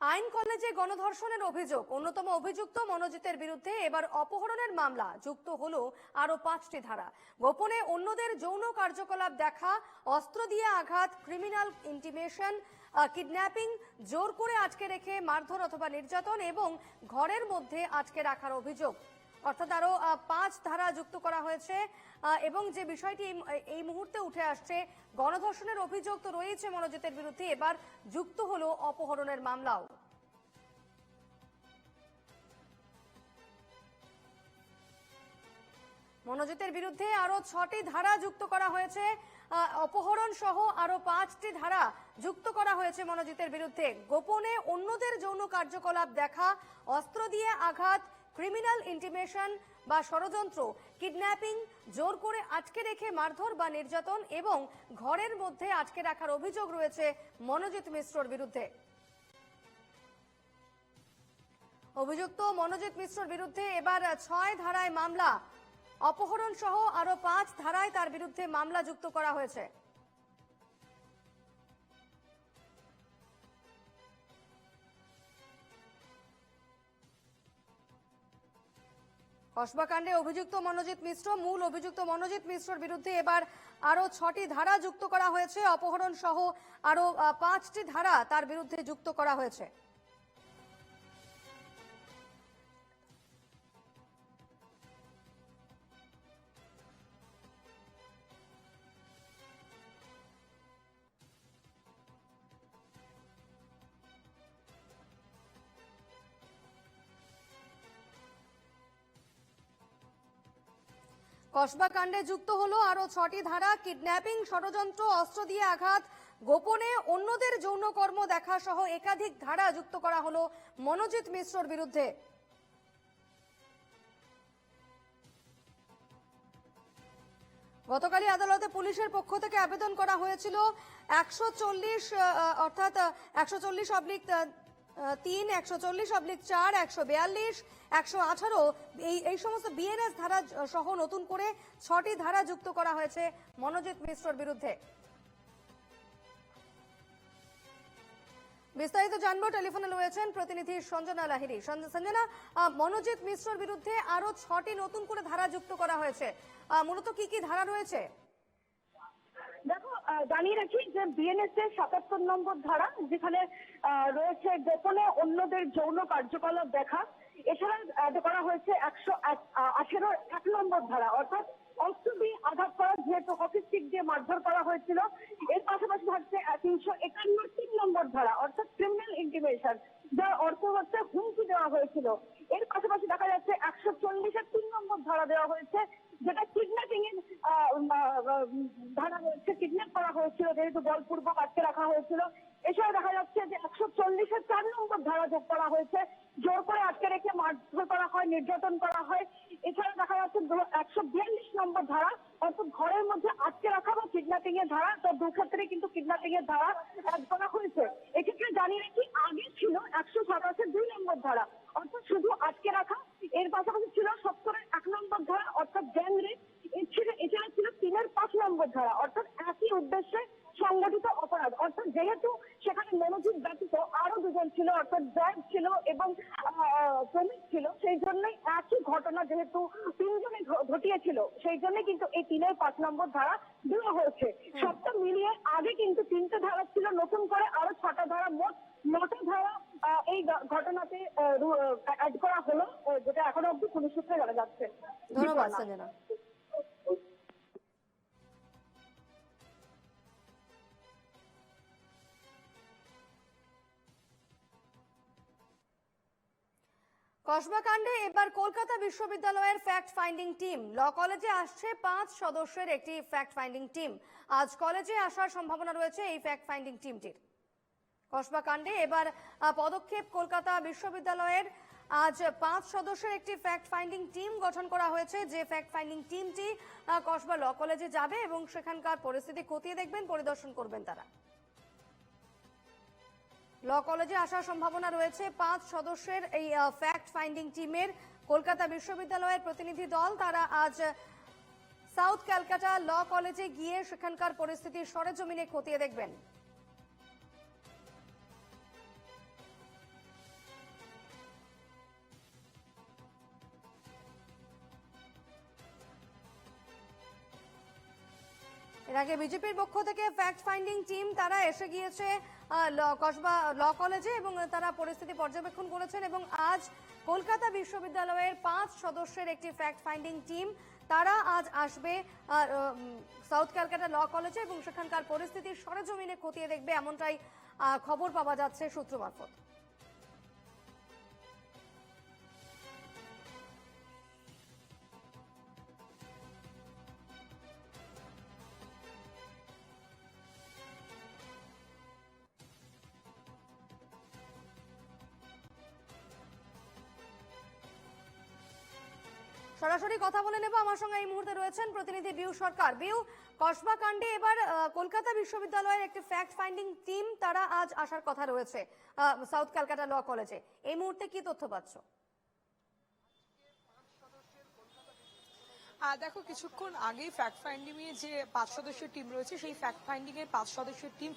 আইন কলেজে গণধর্ষণের অভিযোগ। অন্যতম অভিযুক্ত মনোজিতের বিরুদ্ধে এবার অপহরণের মামলা। যুক্ত হল আরও পাঁচটি ধারা। গোপনে অন্যদের যৌন কার্যকলাপ দেখা, অস্ত্র দিয়ে আঘাত ক্রিমিনাল ইন্টিমেশন কিডন্যাপিং জোর করে আটকে রেখে মারধর অথবা নির্যাতন এবং ঘরের মধ্যে আটকে রাখার অভিযোগ। অর্থাৎ আরও পাঁচ ধারা যুক্ত করা হয়েছে এবং যে বিষয়টি এই- মুহূর্তে উঠে আসছে, গণধর্ষণের অভিযোগ তো রয়েছে মনোজিতের বিরুদ্ধে, এবার যুক্ত হলো অপহরণের মামলাও। মনোজিতের বিরুদ্ধে আরও ছটি ধারা যুক্ত করা হয়েছে অপহরণ সহ আরও পাঁচটি ধারা যুক্ত করা হয়েছে মনোজিতের বিরুদ্ধে। গোপনে অন্যদের যৌন কার্যকলাপ দেখা, অস্ত্র দিয়ে আঘাত ক্রিমিনাল ইন্টিমেশন বা ষড়যন্ত্র, কিডন্যাপিং, জোর করে আটকে রেখে মারধর বা নির্যাতন এবং ঘরের মধ্যে আটকে রাখার অভিযোগ রয়েছে মনোজিৎ মিশ্রর বিরুদ্ধে। অভিযুক্ত মনোজিৎ মিশ্রর বিরুদ্ধে এবার ছয় ধারায় মামলা। অপহরণ সহ আরও পাঁচ ধারায় তার বিরুদ্ধে মামলা যুক্ত করা হয়েছে। কসবাকাণ্ডে অভিযুক্ত মনোজিৎ মিশ্র, মূল অভিযুক্ত মনোজিৎ মিশ্রর বিরুদ্ধে এবার আরও ছটি ধারা যুক্ত করা হয়েছে। অপহরণ সহ আরও পাঁচটি ধারা তার বিরুদ্ধে যুক্ত করা হয়েছে। কসবা কাণ্ডে যুক্ত হলো আরও ছটি ধারা। কিডন্যাপিং ষড়যন্ত্র, অস্ত্র দিয়ে আঘাত, গোপনে অন্যদের যৌনকর্ম দেখা সহ একাধিক ধারা যুক্ত করা হলো মনোজিৎ মিশ্রর বিরুদ্ধে। গতকালই আদালতে পুলিশের পক্ষ থেকে আবেদন করা হয়েছিল। একশো চল্লিশ অর্থাৎ একশো চল্লিশ অবলিক তিন, একশো চল্লিশ অবলিক চার, একশো বিয়াল্লিশ, একশো আঠারো, এই এই সমস্ত বিএনএস ধারা সহ নতুন করে ছটি ধারা যুক্ত করা হয়েছে মনোজিৎ মিশ্রর বিরুদ্ধে। বিস্তারিত জানব, টেলিফোনে রয়েছেন প্রতিনিধি সঞ্জনা লাহিরি সঞ্জ- সঞ্জনা মনোজিৎ মিশ্রর বিরুদ্ধে আরও ছটি নতুন করে ধারা যুক্ত করা হয়েছে। মূলত কি কি ধারা রয়েছে? জানিয়ে রাখি যে বিএনএস এর সাতাত্তর নম্বর ধারা, যেখানে রয়েছে গোপনে অন্যদের যৌন কার্যকলাপ দেখা। এছাড়া করা হয়েছে একশো আঠেরো এক নম্বর ধারা, অর্থাৎ অস্ত্র দিয়ে আঘাত করা, যেহেতু হকি স্টিক দিয়ে মারধর করা হয়েছিল, এর পাশাপাশি থাকছে তিনশো একান্ন তিন নম্বর ধারা, অর্থাৎ ক্রিমিনাল ইন্টিমেশন যার অর্থ হচ্ছে হুমকি দেওয়া হয়েছিল। এর পাশাপাশি দেখা যাচ্ছে একশো চল্লিশের তিন নম্বর ধারা দেওয়া হয়েছে যেটা কিডন্যাপিং এর আহ, উম, আহ, উম, ধারা রয়েছে কিডন্যাপ করা হয়েছিল, যেহেতু বলপূর্বক আটকে রাখা হয়েছিল। এছাড়া দেখা যাচ্ছে যে একশো চল্লিশের চার নম্বর ধারা যোগ করা হয়েছে। জোর করে আটকে রেখে মারধর করা হয়, নির্যাতন করা হয়। এছাড়া দেখা যাচ্ছে একশো বিয়াল্লিশ নম্বর ধারা, অর্থাৎ ঘরের মধ্যে আটকে রাখা বা কিডন্যাপিং এর ধারা, তো দু ক্ষেত্রে কিন্তু কিডন্যাপিং এর ধারা অ্যাড করা হয়েছে। এক্ষেত্রে জানিয়ে রাখি, আগে ছিল একশো সাতাশের দুই নম্বর ধারা, অর্থাৎ শুধু আটকে রাখা, এর পাশাপাশি ছিল সত্তরের এক নম্বর ধারা, অর্থাৎ গ্যাং রেপ এছাড়া ছিল তিনের পাঁচ নম্বর ধারা অর্থাৎ একই উদ্দেশ্যে সংগঠিত অপরাধ। অর্থাৎ যেহেতু সেখানে মনোযোগ ব্যতীত আরও দুজন ছিল অর্থাৎ জয় ছিল এবং শ্রমিক ছিল সেই জন্যই একই ঘটনা যেহেতু তিনজনে ঘটিয়েছিল সেই জন্য কিন্তু এই তিনের পাঁচ নম্বর ধারা দেওয়া হয়েছে। সবটা মিলিয়ে আগে কিন্তু তিনটে ধারা ছিল নতুন করে আরও ছটা ধারা মোট নটা ধারা এই ঘটনাতে অ্যাড করা হলো যেটা এখনও অব্দি পুলিশ সূত্রে জানা যাচ্ছে। ধন্যবাদ সঞ্জনা কসবা কাণ্ডে এবার কলকাতা বিশ্ববিদ্যালয়ের ফ্যাক্ট ফাইন্ডিং টিম ল কলেজে আসছে পাঁচ সদস্যের একটি ফ্যাক্ট ফাইন্ডিং টিম আজ কলেজে আসার সম্ভাবনা রয়েছে এই ফ্যাক্ট ফাইন্ডিং টিমটির কসবাকাণ্ডে এবার পদক্ষেপ কলকাতা বিশ্ববিদ্যালয়ের। আজ পাঁচ সদস্যের একটি ফ্যাক্ট ফাইন্ডিং টিম গঠন করা হয়েছে। যে ফ্যাক্ট ফাইন্ডিং টিমটি কসবা ল কলেজে যাবে এবং সেখানকার পরিস্থিতি খতিয়ে দেখবেন, পরিদর্শন করবেন তারা। ল কলেজে আসার সম্ভাবনা রয়েছে। পাঁচ সদস্যের এই ফ্যাক্ট ফাইন্ডিং টিমের কলকাতা বিশ্ববিদ্যালয়ের প্রতিনিধি দল। তারা আজ সাউথ ক্যালকাটা ল কলেজে গিয়ে সেখানকার পরিস্থিতি সরেজমিনে খতিয়ে দেখবেন। আগে বিজেপির পক্ষ থেকে ফ্যাক্ট ফাইন্ডিং টিম তারা এসে গিয়েছে কসবা, ল কলেজে এবং তারা পরিস্থিতি পর্যবেক্ষণ করেছেন এবং আজ কলকাতা বিশ্ববিদ্যালয়ের পাঁচ সদস্যের একটি ফ্যাক্ট ফাইন্ডিং টিম তারা আজ আসবে সাউথ ক্যালকাটা ল কলেজে এবং সেখানকার পরিস্থিতি সরেজমিনে খতিয়ে দেখবে এমনটাই খবর পাওয়া যাচ্ছে সূত্র মারফত। সরাসরি কথা বলে নেব। আমার সঙ্গে এই মুহূর্তে রয়েছেন প্রতিনিধি বিউ সরকার। বিউ কসবা কাণ্ডে এবার কলকাতা বিশ্ববিদ্যালয়ের একটি ফ্যাক্ট ফাইন্ডিং টিম তারা আজ আসার কথা রয়েছে সাউথ ক্যালকাটা ল কলেজে। এই মুহূর্তে কি তথ্য পাচ্ছ? দেখো, কিছুক্ষণ আগেই ফ্যাক্ট ফাইন্ডিং এর যে পাঁচ সদস্যের টিম রয়েছে, সেই ফ্যাক্ট ফাইন্ডিং এর পাঁচ সদস্যের টিম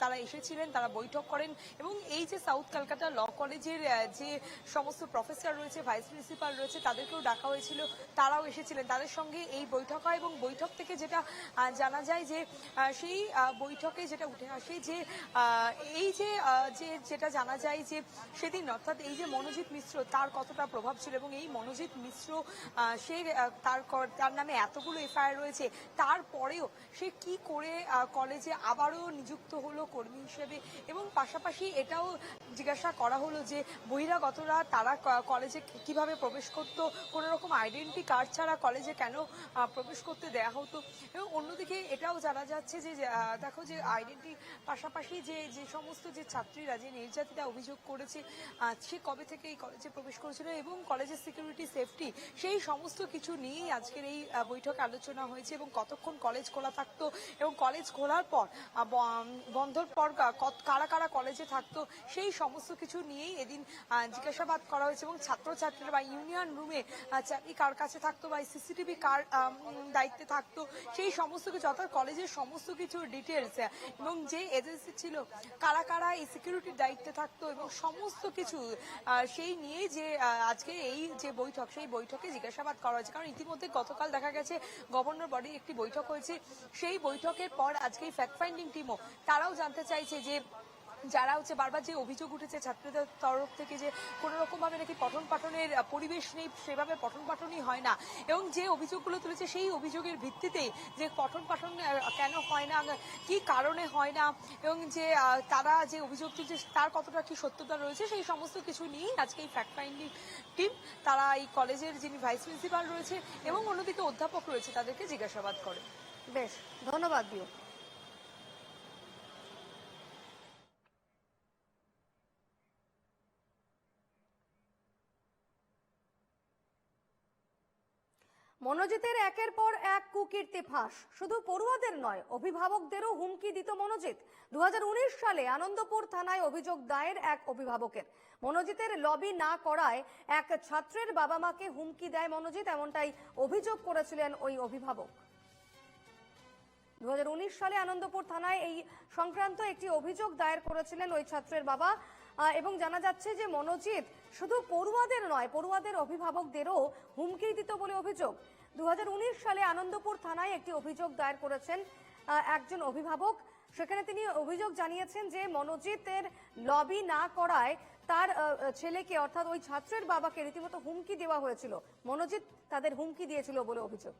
তারা এসেছিলেন, তারা বৈঠক করেন এবং এই যে সাউথ কলকাতা ল কলেজের যে সমস্ত প্রফেসর রয়েছে ভাইস প্রিন্সিপাল রয়েছে, তাদেরকেও ডাকা হয়েছিল, তারাও এসেছিলেন। তাদের সঙ্গে এই বৈঠক হয় এবং বৈঠক থেকে যেটা জানা যায় যে সেই বৈঠকে যেটা উঠে আসে যে এই যে যে যেটা জানা যায় যে, সেদিন অর্থাৎ এই যে মনোজিৎ মিশ্র, তার কতটা প্রভাব ছিল এবং এই মনোজিৎ মিশ্র সে তার তার নামে এতগুলো এফআইআর রয়েছে, তারপরেও সে কি করে কলেজে আবারও নিযুক্ত হলো কর্মী হিসেবে? এবং পাশাপাশি এটাও জিজ্ঞাসা করা হলো যে, বহিরাগতরা তারা কলেজে কীভাবে প্রবেশ করত? কোনো রকম আইডেন্টি কার্ড ছাড়া কলেজে কেন প্রবেশ করতে দেয়া হতো? এবং অন্যদিকে এটাও জানা যাচ্ছে যে দেখো যে আইডেন্টি পাশাপাশি যে যে সমস্ত যে ছাত্রীরা, যে নির্যাতিতা অভিযোগ করেছে সে কবে থেকে এই কলেজে প্রবেশ করেছিল এবং কলেজের সিকিউরিটি সেফটি সেই সমস্ত কিছু নিয়েই আজকের এই বৈঠকে আলোচনা হয়েছে এবং কতক্ষণ কলেজ খোলা থাকতো এবং কলেজ খোলার পর বন্ধর পর কারা কারা কলেজে থাকতো সেই সমস্ত কিছু নিয়েই এদিন জিজ্ঞাসাবাদ করা হয়েছে এবং ছাত্রছাত্রীরা বা ইউনিয়ন রুমে চাকরি কার কাছে থাকতো বা সিসিটিভি কার দায়িত্বে থাকতো সেই সমস্ত কিছু অর্থাৎ কলেজের সমস্ত কিছু ডিটেলস এবং যে এজেন্সি ছিল কারা কারা এই সিকিউরিটির দায়িত্বে থাকতো এবং সমস্ত কিছু সেই নিয়ে যে আজকে এই যে বৈঠক সেই বৈঠকে জিজ্ঞাসাবাদ করা হয়েছে। কারণ ইতিমধ্যে গতকাল দেখা গেছে গভর্নর বডি একটি বৈঠক হয়েছে। সেই বৈঠকের পর আজকে ফ্যাক্ট ফাইন্ডিং টিমও তারাও জানতে চাইছে যে যারা হচ্ছে বারবার যে অভিযোগ উঠেছে ছাত্রদের তরফ থেকে যে কোনো রকম ভাবে নাকি পঠন পাঠনের পরিবেশ নেই, সেভাবে পঠন পাঠনই হয় না। এবং যে অভিযোগগুলো তুলেছে সেই অভিযোগের ভিত্তিতেই যে পঠন পাঠন কেন হয় না, কি কারণে হয় না, এবং যে তারা যে অভিযোগ তুলছে তার কতটা কি সত্যতা রয়েছে সেই সমস্ত কিছু নিয়েই আজকে এই ফ্যাক্ট ফাইন্ডিং টিম তারা এই কলেজের যিনি ভাইস প্রিন্সিপাল রয়েছে এবং অন্যদিকে অধ্যাপক রয়েছে তাদেরকে জিজ্ঞাসাবাদ করে। বেশ, ধন্যবাদ বিউ মনোজিতের একের পর এক কুকীর্তি ফাঁস। শুধু পড়ুয়াদের নয়, অভিভাবকদেরও হুমকি দিত মনোজিৎ। দুহাজার উনিশ সালে আনন্দপুর থানায় অভিযোগ দায়ের এক অভিভাবকের। মনোজিতের লবি না করায় এক ছাত্রের বাবা মাকে হুমকি দেয় মনোজিৎ, এমনটাই অভিযোগ করেছিলেন ওই অভিভাবক। দু হাজার উনিশ সালে আনন্দপুর থানায় এই সংক্রান্ত একটি অভিযোগ দায়ের করেছিলেন ওই ছাত্রের বাবা। এবং জানা যাচ্ছে যে মনোজিৎ শুধু পড়ুয়াদের নয়, পড়ুয়াদের অভিভাবকদেরও হুমকি দিত বলে অভিযোগ। দুহাজার উনিশ সালে আনন্দপুর থানায় একটি অভিযোগ দায়ের করেছেন একজন অভিভাবক। সেখানে তিনি অভিযোগ জানিয়েছেন যে মনোজিতের লবি না করায় তার ছেলেকে, অর্থাৎ ওই ছাত্রের বাবাকে রীতিমতো হুমকি দেওয়া হয়েছিল। মনোজিৎ তাদের হুমকি দিয়েছিল বলে অভিযোগ।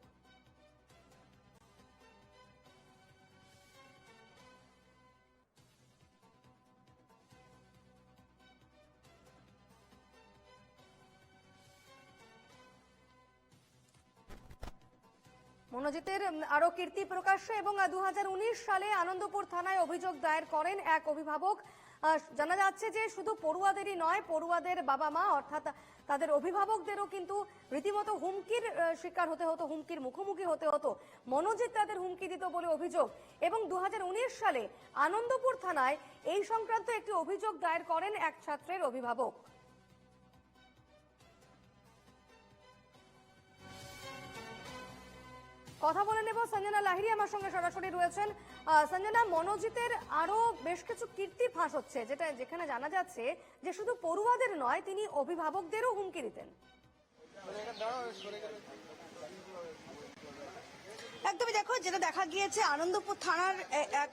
মনোজিতের উম, আরও কীর্তি প্রকাশ্য এবং দু হাজার উনিশ সালে আনন্দপুর থানায় অভিযোগ দায়ের করেন এক অভিভাবক। জানা যাচ্ছে যে শুধু পড়ুয়াদেরই নয় পড়ুয়াদের বাবা মা অর্থাৎ তাদের অভিভাবকদেরও কিন্তু রীতিমতো হুমকির শিকার হতে হতো হুমকির মুখোমুখি হতে হতো। মনোজিৎ তাদের হুমকি দিত বলে অভিযোগ এবং দু হাজার উনিশ সালে আনন্দপুর থানায় এই সংক্রান্ত একটি অভিযোগ দায়ের করেন এক ছাত্রের অভিভাবক। কথা বলে নেব। সঞ্জনা লাহিরি আমার সঙ্গে সরাসরি রয়েছেন। সঞ্জনা, মনোজিতের আরও বেশ কিছু কীর্তি ফাঁস হচ্ছে, যেটা যেখানে জানা যাচ্ছে যে শুধু পড়ুয়াদের নয়, তিনি অভিভাবকদেরও হুমকি দিতেন। একদমই দেখো, যেটা দেখা গিয়েছে, আনন্দপুর থানার এক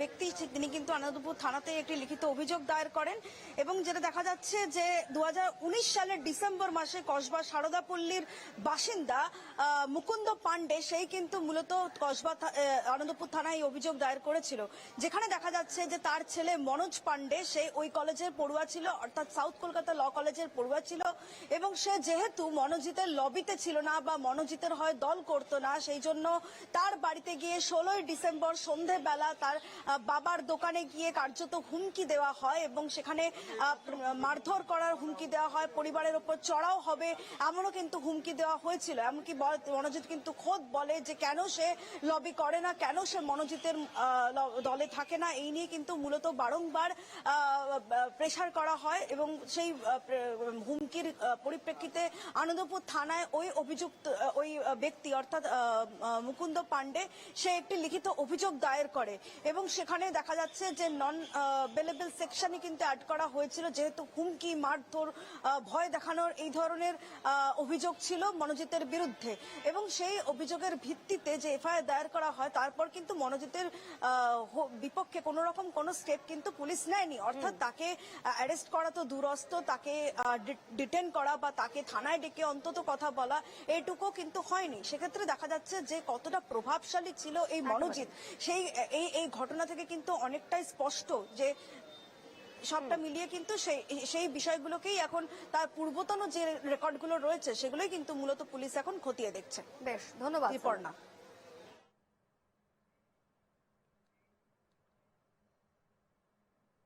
ব্যক্তি তিনি কিন্তু আনন্দপুর থানাতে একটি লিখিত অভিযোগ দায়ের করেন এবং যেটা দেখা যাচ্ছে যে দু হাজার উনিশ সালের ডিসেম্বর মাসে কসবা সারদাপল্লীর বাসিন্দা মুকুন্দ পান্ডে সেই কিন্তু মূলত কসবা আনন্দপুর থানায় এই অভিযোগ দায়ের করেছিল। যেখানে দেখা যাচ্ছে যে তার ছেলে মনোজ পান্ডে সে ওই কলেজের পড়ুয়া ছিল, অর্থাৎ সাউথ কলকাতা ল কলেজের পড়ুয়া ছিল এবং সে যেহেতু মনোজিতের লবিতে ছিল না বা মনোজিতের হয় দল করতো না, সেই জন্য তার বাড়িতে গিয়ে ষোলোই ডিসেম্বর সন্ধেবেলা তার বাবার দোকানে গিয়ে কার্যত হুমকি দেওয়া হয় এবং সেখানে মারধর করার হুমকি দেওয়া হয়, পরিবারের ওপর চড়াও হবে এমনও কিন্তু হুমকি দেওয়া হয়েছিল। এমনকি মনোজিৎ কিন্তু খোদ বলে যে কেন সে লবি করে না, কেন সে মনোজিতের দলে থাকে না, এই নিয়ে কিন্তু মূলত বারংবার প্রেশার করা হয় এবং সেই হুমকির পরিপ্রেক্ষিতে আনন্দপুর থানায় ওই অভিযুক্ত ওই ব্যক্তি অর্থাৎ মুকুন্দ পান্ডে সে একটি লিখিত অভিযোগ দায়ের করে এবং সেখানে দেখা যাচ্ছে যে নন বেলেবেল সেকশনে কিন্তু অ্যাড করা হয়েছিল যেহেতু হুমকি মারধর ভয় দেখানোর এই ধরনের অভিযোগ ছিল মনোজিতের বিরুদ্ধে। এবং সেই অভিযোগের ভিত্তিতে যে এফআইআর দায়ের করা হয় তারপর কিন্তু মনোজিতের বিপক্ষে কোনো রকম কোনো স্টেপ কিন্তু পুলিশ নেয়নি। অর্থাৎ তাকে অ্যারেস্ট করা তো দূরস্থ তাকে ডিটেন করা বা তাকে থানায় ডেকে অন্তত কথা বলা এইটুকু কিন্তু হয়নি। সেক্ষেত্রে দেখা যাচ্ছে যে কতটা প্রভাবশালী ছিল এই মনোজিৎ? সেই এই এই ঘটনা থেকে কিন্তু অনেকটাই স্পষ্ট যে সবটা মিলিয়ে কিন্তু সেই সেই বিষয়গুলোকেই এখন তার পূর্বতন যে রেকর্ডগুলো রয়েছে সেগুলোই কিন্তু মূলত পুলিশ এখন খতিয়ে দেখছে। বেশ ধন্যবাদ